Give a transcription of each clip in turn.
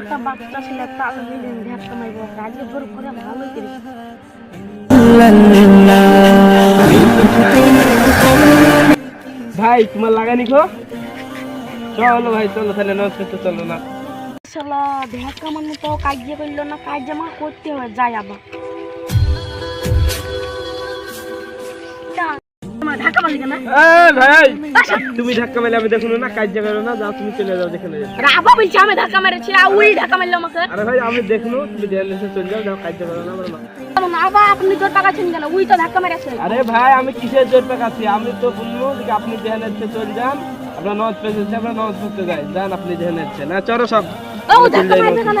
একটা বাচ্চা ছেলে তাল মিলিয়ে ধ্যাপটা মারবো কাজে জোর করে ভালো করে। ভাই তোমার লাগানি গো। চলো ভাই চলো তাহলে করতে চলো না। চলো ধ্যাপটা মানে তো কাজ করল না কাজ আমার করতে হয় যাই আবার। তুমি ধাক্কা মেলে আমি দেখুন না কাজ করো না যাও তুমি চলে যাও যেখানে রাবা বলছে আমি ধাক্কা মেরেছি আর উই ধাক্কা মারলো আমাকে। আরে ভাই আমি দেখুন তুমি এসে চলে যাও যাও কাজ করো না আমার মা। আপনি জোর টাকাছেন কেন? উই তো ধাক্কা মেরেছে। আরে ভাই আমি কিসের জোর পাকাচ্ছি? আমি তো বলব যে আপনি এসে চলে যান আমরা নজ পেয়েছি আমরা নজ করতে যাই। যান আপনি এসছে না চলো সব। ও ধাক্কা যাই কেন?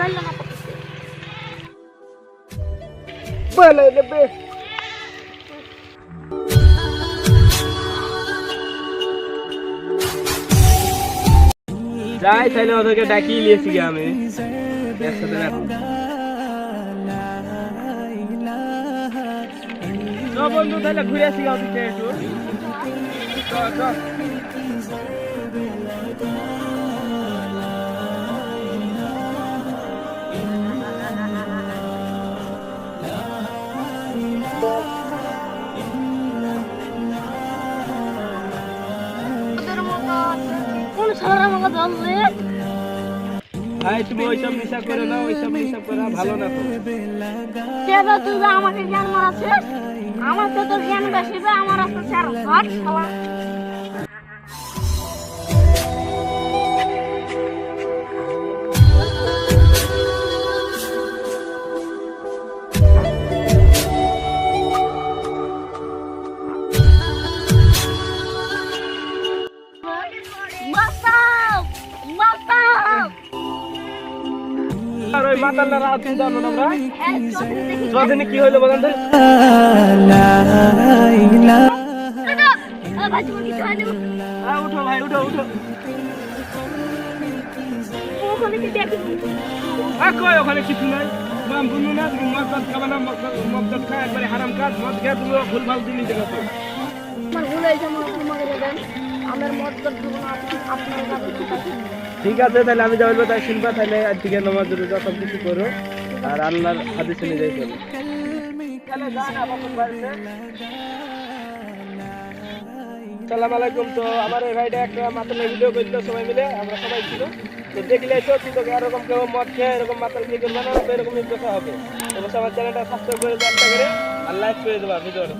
ধরলো না পাঠিয়ে বলে নেবে। যাই তাহলে ওদেরকে ডাকিয়ে নিয়েছি গিয়ে আমি একসাথে বন্ধু তাহলে ঘুরে আসি গা ওদিকে একটু। ধরলে ভাই তুমি ওইসব নেশা করো না ওইসব নেশা করা ভালো না তো। কেবে তুই আমাকে জ্ঞান মারাছিস আমার তো জ্ঞান বেশি আমার আছে চার ঘর শালা কি হইল বলেন তো। উঠো ভাই উঠো ওখানে কিছু নাই। মাম বুনু না তুমি মজদাত খা একবারে হারাম কাজ মদ খেয়ে তুমি ভুল ভালো দিলি জায়গা তো আমার ভুল আপনার কাছে ঠিক আছে, তাহলে আমি যা বলব তাই শুনবা তাহলে আজ থেকে নামাজ রোজা সব কিছু করো, আর আল্লাহর হাদিস অনুযায়ী করো সালাম আলাইকুম, তো আমার এই ভাইটা একটা মাতাল ভিডিও করছিল সবাই মিলে, আমরা সবাই ছিল। তো দেখলে তো, কিন্তু এরকম কেউ মদ খেয়ে এরকম মাতাল খেয়ে করবে না এরকম দেখা হবে। তো আমার চ্যানেলটা সাবস্ক্রাইব করে একটা করে, আর লাইক করে দেবা, ভিডিওটা।